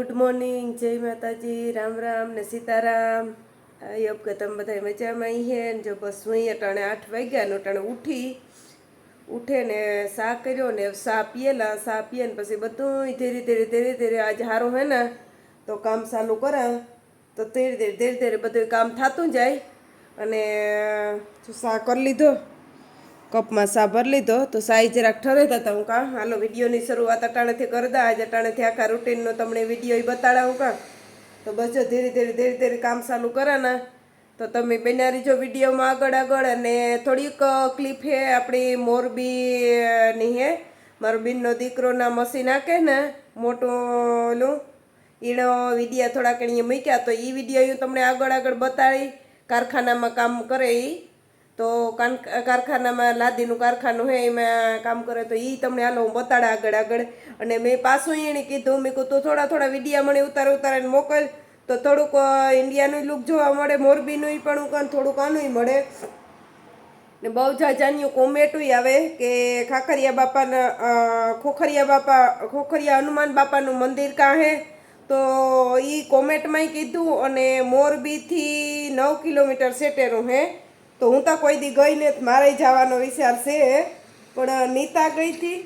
Good morning જય માતાજી, રામ રામ, ને સીતારામ. આઈ હોપ કે તમે બધા મજામાં અહીં હે. ને જો બસ હું અટાણે આઠ વાગ્યા ને અટાણે ઉઠી, ઉઠે ને સા કર્યો ને સા પીએલા, સા પીએ ને પછી બધું ધીરે ધીરે ધીરે ધીરે, આજ હારો હે ને, તો કામ ચાલુ કરા. તો ધીરે ધીરે ધીરે ધીરે બધું કામ થતું જાય. અને સા કરી લીધો. કપમાં સાભર લીધો, તો સાઈ જરાક ઠરેતા હતા હું કાં હાલો, વિડીયોની શરૂઆત અટાણેથી કરતા આજે અટાણેથી આખા રૂટીનનો તમને વીડિયો બતાડા. હું કા તો બસ ધીરે ધીરે ધીરે ધીરે કામ ચાલુ કરાના તો તમે બેના જો વિડીયોમાં આગળ આગળ અને થોડીક ક્લિપ હે આપણી મોરબીની હે, મારો બીનનો દીકરોના મશીન આકે ને, મોટું ઈણો વિડીયા થોડાક અહીંયા મૂક્યા, તો એ વીડિયો હું તમને આગળ આગળ બતાડી, કારખાનામાં કામ કરે એ તો કારખાનામાં લાદીનું કારખાનું હે, એમાં કામ કરે તો એ તમને હાલો હું બતાડે આગળ આગળ. અને મેં પાછું એને કીધું, મેં કહું તું થોડા થોડા વિડીયા મને ઉતારે ઉતારીને મોકલ. તો થોડુંક ઇન્ડિયાનું લુક જોવા મળે, મોરબીનું પણ હું થોડુંક આનું મળે. ને બહુ જાજાન્યું કોમેટું આવે કે ખાખરિયા બાપાના ખોખરિયા બાપા, ખોખરિયા હનુમાન બાપાનું મંદિર કાં હે? તો એ કોમેટમાંય કીધું અને મોરબીથી નવ કિલોમીટર સેટેરું હે. તો હું તો કોઈ દી ગઈ ને મારે જવાનો વિચાર છે. પણ નીતા ગઈ હતી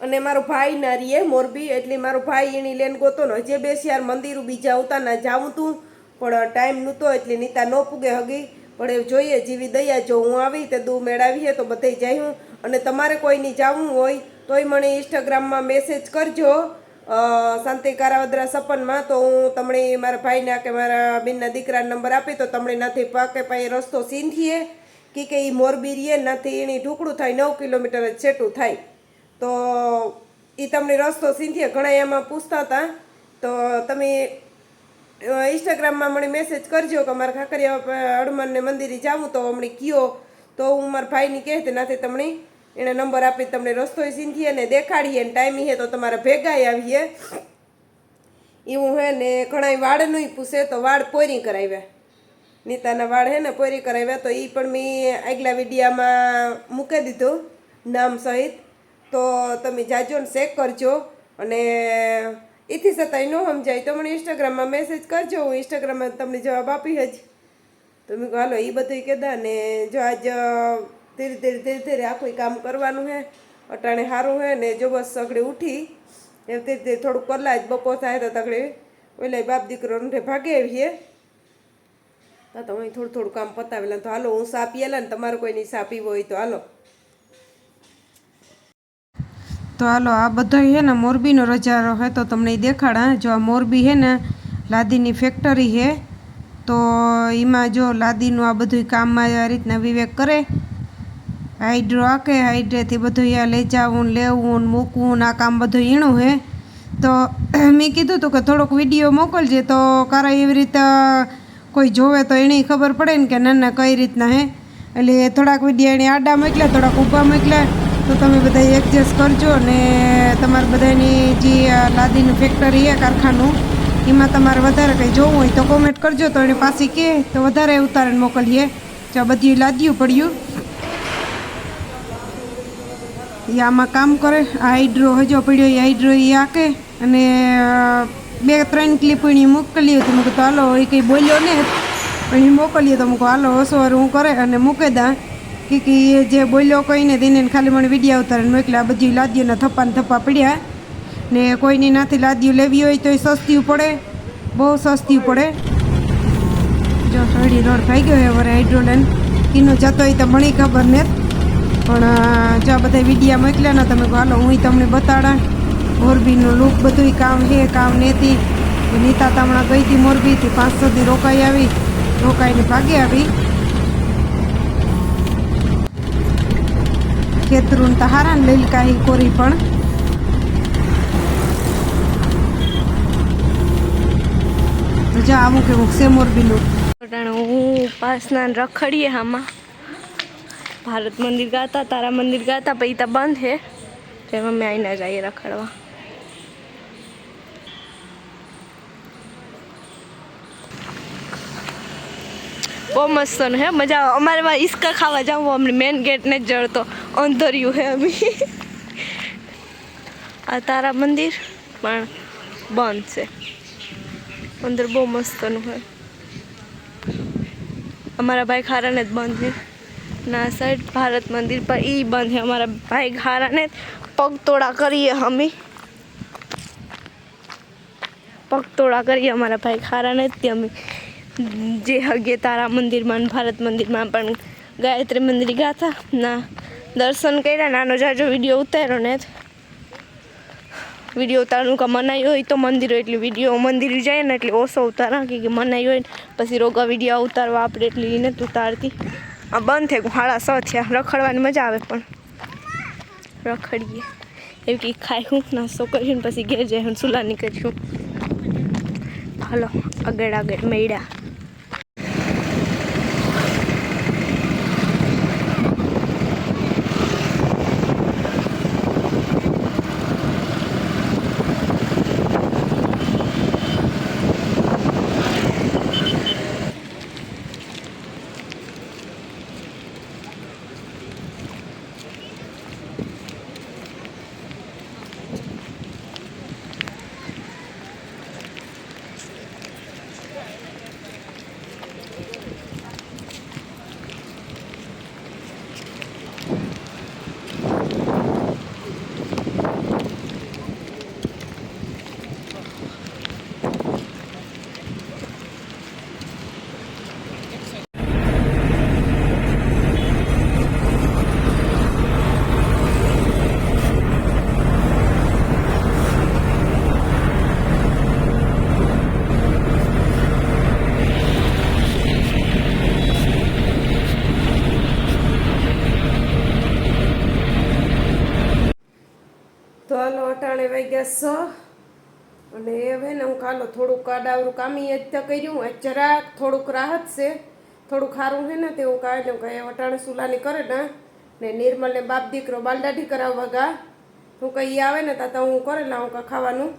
અને મારો ભાઈ ના રીએ મોરબી, એટલે મારો ભાઈ એની લેન ગોતો ને હજે બે શિયાર મંદિર બીજા આવતા ના જાઉં તું. પણ ટાઈમ નહોતો એટલે નીતા ન પૂગે હગી. પણ એ જોઈએ, જેવી દયા જો હું આવી તે દૂ મેળાવીએ તો બધે જઈ હું. અને તમારે કોઈની જવું હોય તોય મને ઇન્સ્ટાગ્રામમાં મેસેજ કરજો. શાંતિ કારાવદ્રા સપનમાં, તો હું તમને મારા ભાઈને કે મારા બેનના દીકરાનો નંબર આપી, તો તમને નથી પાકે પાઈ રસ્તો સીંધીએ, કે કે એ મોરબી રીએ નથી એની ઢુકડું થાય, નવ કિલોમીટર જ છેટું થાય. તો એ તમને રસ્તો સીંધીએ, ઘણા એમાં પૂછતા હતા. તો તમે ઇન્સ્ટાગ્રામમાં મને મેસેજ કરજો કે મારા ખાકરિયા હનુમાનને મંદિરે જાવું, તો હમણાં કયો. તો હું મારા ભાઈની કહેતી, નાથી તમને એને નંબર આપી તમને રસ્તો સીંધીએ ને દેખાડીએ ને ટાઈમી હે તો તમારા ભેગાય આવીએ. એવું હે ને ઘણા વાળનું પૂછે તો વાળ પોરી કરાવ્યા. નીતાના વાળ હે ને પોરી કરાવ્યા તો એ પણ મેં આગલા વિડીયામાં મૂકી દીધું નામ સહિત. તો તમે જાજો ને ચેક કરજો અને એથી છતાંય ન સમજાય તો મને ઇન્સ્ટાગ્રામમાં મેસેજ કરજો, હું ઇન્સ્ટાગ્રામમાં તમને જવાબ આપી જ તો મેં હાલો એ બધું કીધા ને જો આજ ધીરે ધીરે ધીરે ધીરે આખું કામ કરવાનું હે. અટાણે સારું હે ને જો બસ સગડે ઉઠી, એમ ધીરે ધીરે થોડુંક કરલા બપોર થાય તો તગડે ઓલા બાપ દીકરો ને ભાગે આવીએ તો અહીં થોડું થોડું કામ પતાવેલા તો હાલો હું સા પીએલા ને તમારે કોઈની સા પીવો હોય તો હાલો. તો હાલો આ બધો છે ને મોરબીનો રજારો હે તો તમને દેખાડા જો આ મોરબી છે ને લાદીની ફેક્ટરી હે, તો એમાં જો લાદીનું આ બધું કામમાં આ રીતના વિવેક કરે હાઈડ્રો આકે હાઈડ્રેથી બધું યા લઈ જાવું લેવું મૂકવું આ કામ બધું ઈણું હે. તો મેં કીધું હતું કે થોડોક વીડિયો મોકલજે, તો કારણ એવી રીતે કોઈ જોવે તો એની ખબર પડે ને કે ના ના કઈ રીતના હે. એટલે થોડાક વીડિયો એણે આડા મોકલ્યા, થોડાક ઊભા મોકલ્યા, તો તમે બધા એડજસ્ટ કરજો ને તમારે બધાની જે લાદીનું ફેક્ટરી છે, કારખાનું, એમાં તમારે વધારે કંઈ જોવું હોય તો કોમેન્ટ કરજો, તો એને પાછી કહે તો વધારે ઉતારણ મોકલીએ. જો બધી લાદ્યું પડ્યું. આમાં કામ કરે. આ હાઈડ્રો હજો પડ્યો એ હાઈડ્રો એ આકે અને બે ત્રણ ક્લિપ એની મોકલી હતી. મૂકું તો હાલો એ કંઈ બોલ્યો ને? પણ એ મોકલીએ તો મૂકો હાલો, હસવાર હું કરે. અને મૂકે દા. કે કે એ જે બોલ્યો કહીને તેને ખાલી મને વીડિયો ઉતારીને મોકલ્યા. આ બધી લાદીઓના થપ્પાને થપ્પા પડ્યા. ને કોઈની નાથી લાદીઓ લેવી હોય તો એ સસ્તી પડે. બહુ સસ્તી પડે. જો સડી રોડ ખાઈ ગયો હવે હાઇડ્રોલેન કીનું જતો હોય તો મણી ખબર ને. પણ જ્યાં બધા વિડીયા મોકલ્યા ને તમે હાલો હું તમને બતાડા. મોરબીનું લુક બધું કામ હે, કામ નેતી. નીતા તમણા ગઈ હતી મોરબીથી પાંચ સુધી રોકાઈ આવી. રોકાઈને ભાગી આવી. ખેતરું તો હારા ને લીલકાઈ કોરી પણ. જા, આવું કેવું છે મોરબીનું? હું પાસના રખડીએ આમાં ભારત મંદિર ગાતા તારા મંદિર ગાતા પછી ત્યાં બંધ હે. તો એમાં મેં આવીને જઈએ રખડવા. બહુ મસ્ત હે, મજા આવે. અમારે ઈસકા ખાવા જાઉં અમને મેન ગેટ ને જ જડતો. અંધર્યું હે અમે. આ તારા મંદિર? પણ બંધ છે. અંદર બહુ મસ્તનું હોય અમારા ભાઈ ખારાને જ બંધ છે. ના સાઈડ ભારત મંદિર પર એ બંધ અમારા ભાઈ ખારાને પગ તોડા કરીએ અમે. પગ તોડા કરીએ અમારા ભાઈ ખારાને જ અમે. જે હગે તારા મંદિરમાં ભારત મંદિરમાં પણ ગાયત્રી મંદિર ગયા હતા. ના, દર્શન કર્યા, નાનો જાજો વીડિયો ઉતાર્યો ને વીડિયો ઉતારવાનું કે મનાઈ હોય તો મંદિર એટલે વીડિયો મંદિર જાય ને એટલે ઓછો ઉતારા કે મનાઈ હોય પછી રોગા વીડિયો ઉતારવા આપણે એટલી જ ઉતારતી. આ બંધ થઈ ગયું. હાડા સ થયા. રખડવાની મજા આવે પણ. રખડીએ. એવી કંઈક ખાઈ નાસ્તો કરીને પછી ઘેર જઈ સુલા નીકળ્યું હલો, આગળ આગળ મેળ્યા. હાલો અટાણે વાગ્યા સ અને હવે ને હું કાલો થોડુંક કાડાવરું કામી જ તો કર્યું. આજ જરાક થોડુંક રાહત છે. થોડુંક સારું હે ને તે હું કાઢી લઉં કે અટાણે સુલાની કરે ને. ને નિર્મલને બાપ દીકરો બાલદાઢી કરાવવા ગા. હું કઈ આવે ને તા તો હું કરે લાવું કાં ખાવાનું.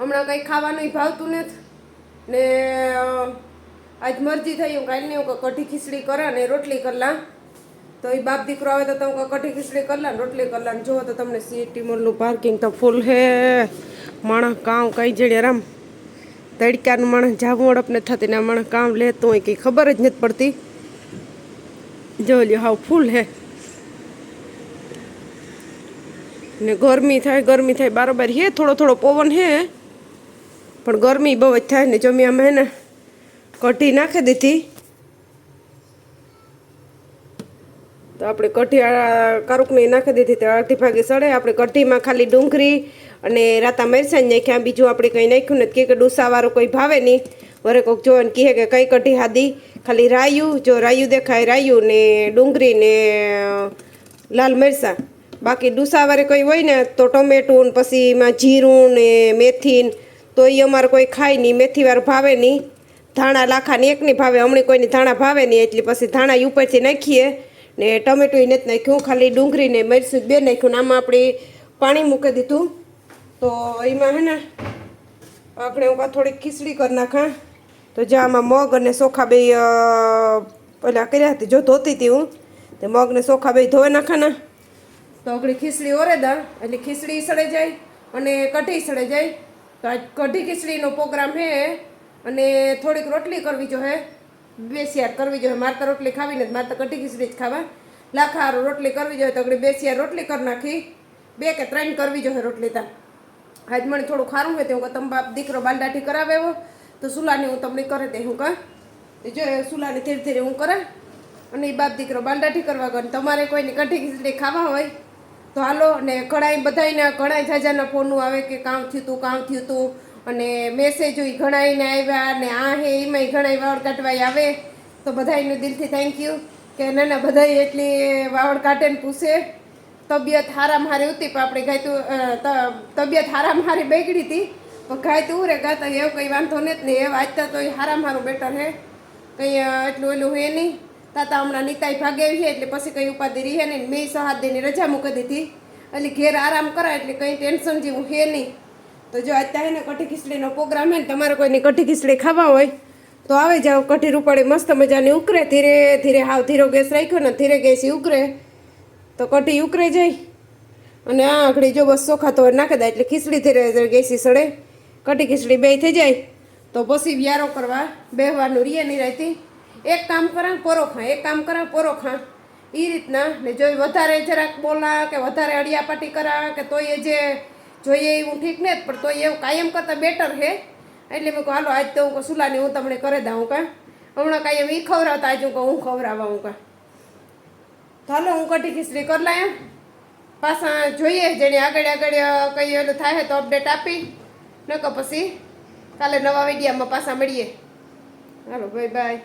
હમણાં કંઈ ખાવાનું ભાવતું નથી. ને આજ મરજી થઈ હું કાલે હું કઢી ખીચડી કરે ને રોટલી કરલા તો એ બાપ દીકરો આવે તો તમે કઢી ખીચડી કરલા રોટલી કરલા જુઓ તો તમને સીટી મોલનું પાર્કિંગ તો ફૂલ હે. માણસ કામ કઈ જડે રામ. તડકાનું માણસ જાવું અડપ થતી ને માણસ કામ લેતું હોય કંઈ ખબર જ નથી પડતી. જો લ્યો, હાવ ફૂલ હે. ને ગરમી થાય ગરમી થાય, બારોબાર હે, થોડો થોડો પવન હે. પણ ગરમી બહુ જ થાય ને જમી અમે ને કઢી નાખી દીધી તો આપણે કઢી કારુકની નાખી દીધી તો અડધી ભાગે સડે. આપણે કઢીમાં ખાલી ડુંગળી અને રાતા મરચાં નાખ્યા. બીજું આપણે કંઈ નાખ્યું નથી. કે ડુસાવાળું કોઈ ભાવે નહીં. વરે કોઈક જો ને કહે કે કઈ કઢી હાદી. ખાલી રાયું, જો રાયું દેખાય, રાયું ને ડુંગળી ને લાલ મરચાં. બાકી ડુસાવારે કંઈ હોય ને તો ટમેટું ને પછી એમાં જીરું ને મેથી તો એ અમારે કોઈ ખાય નહીં. મેથીવાર ભાવે નહીં. ધાણા લાખાની એકની ભાવે, હમણાં કોઈની ધાણા ભાવે નહીં. એટલે પછી ધાણા ઉપરથી નાખીએ. ને ટમેટું એને જ નાખ્યું, ખાલી ડુંગળી ને મરચું બે નાખ્યું આમાં આપણે પાણી મૂકી દીધું. તો એમાં હે ને આપણે હું થોડીક ખીચડી કરી નાખા. તો જ્યાં આમાં મગ અને ચોખા બે પેલા કર્યા હતી, જો ધોતી હતી હું, તે મગ ને ચોખા બે ધોઈ નાખાના. તો આપણે ખીચડી ઓરે દા એટલે ખીચડી સડે જાય અને કઢી સડે જાય તો આ કઢી ખીચડીનો પ્રોગ્રામ હે, અને થોડીક રોટલી કરવી જોઈએ બે કરવી જોઈએ. મારે તો રોટલી ખાવી નથી, મારે તો કઢી ખીચડી જ ખાવા. લાખા હારું રોટલી કરવી જોઈએ તો આપણે બે રોટલી કરી નાખી. બે કે ત્રણ કરવી જોઈએ રોટલી તા. આજ મને થોડું ખારું હોય તો હું તમે બાપ દીકરો બાલદાઠી કરાવે એવો, તો સુલાની હું તમને કરે તે હું કાં જો સુલાની ધીરે ધીરે હું કરે અને એ બાપ દીકરો બાલદાઠી કરવા ગયો તમારે કોઈની કઢી ખીચડી ખાવા હોય, તો હાલો ને કઢાઈ બધાને ઘણા જાજાના ફોનું આવે કે કામ થયું તું કામ થયું તું. અને મેસેજ ઘણાઈને આવ્યા ને આ હે, એમાંય ઘણાય વાવડ કાઢવાય આવે. તો બધાયનું દિલથી થેન્ક યુ કે ના ના બધાય એટલી વાવડ કાઢે ને પૂછે. તબિયત હારામ હારી હતી પણ આપણે ગાયતું તબિયત હારામ હારી બગડી હતી. પણ ગાયતું ઉરે, ગાતા એવું કંઈ વાંધો નથી ને, એ વાંચતા તો એ હારામ હારું બેટર હે. કંઈ એટલું ઓલું હે નહીં. તાતા હમણાં નીતાઈ ભાગે આવી છે એટલે પછી કંઈ ઉપાધિ હે નહીં. મેં સહાદ દીની રજા મૂકી દીધી. એટલે ઘેર આરામ કરાય, એટલે કંઈ ટેન્શન જેવું હે નહીં. તો જો અત્યારે ને કઢી ખીચડીનો પ્રોગ્રામ હે ને, તમારે કોઈની કઢી ખીચડી ખાવા હોય, તો આવે જાઓ, કઢી રૂપાળી મસ્ત મજાની ઉકરે, ધીરે ધીરે હાવ ધીરો ગેસ રાખ્યો ને, ધીરે ગેસ ઉકરે. તો કઢી ઉકરે જાય. અને આ આખડી જો બસ ચોખાતો નાખી દે, એટલે ખીચડી ધીરે ગેસી સડે. કટી ખીચડી બે થઈ જાય. તો પછી વ્યારો કરવા, બેહવાનું રીએ નહીં રહેતી એક કામ કરા પોરો ખા, એક કામ કરા પરોખા એ રીતના, ને જો વધારે જરાક બોલા કે વધારે અડિયાપાટી કરા કે તોય જે જોઈએ એવું ઠીક ને પણ તોય એવું કાયમ કરતાં બેટર છે. એટલે મેં કહું હાલો, આજ તો હું કહું, સુલાની હું તમને કરે દઉં કાં હમણાં કાંઈ એ ખવડાવતા, આજ હું કહું, હું ખવડાવવા હું કાં તો હાલો, હું કઢી ખીચડી કરી લાયા પાછા જોઈએ, જેને આગળ આગળ કઈ એનું થાય તો અપડેટ આપી. નકર પછી કાલે નવા વિડીયામાં પાછા મળીએ. હાલો બાય બાય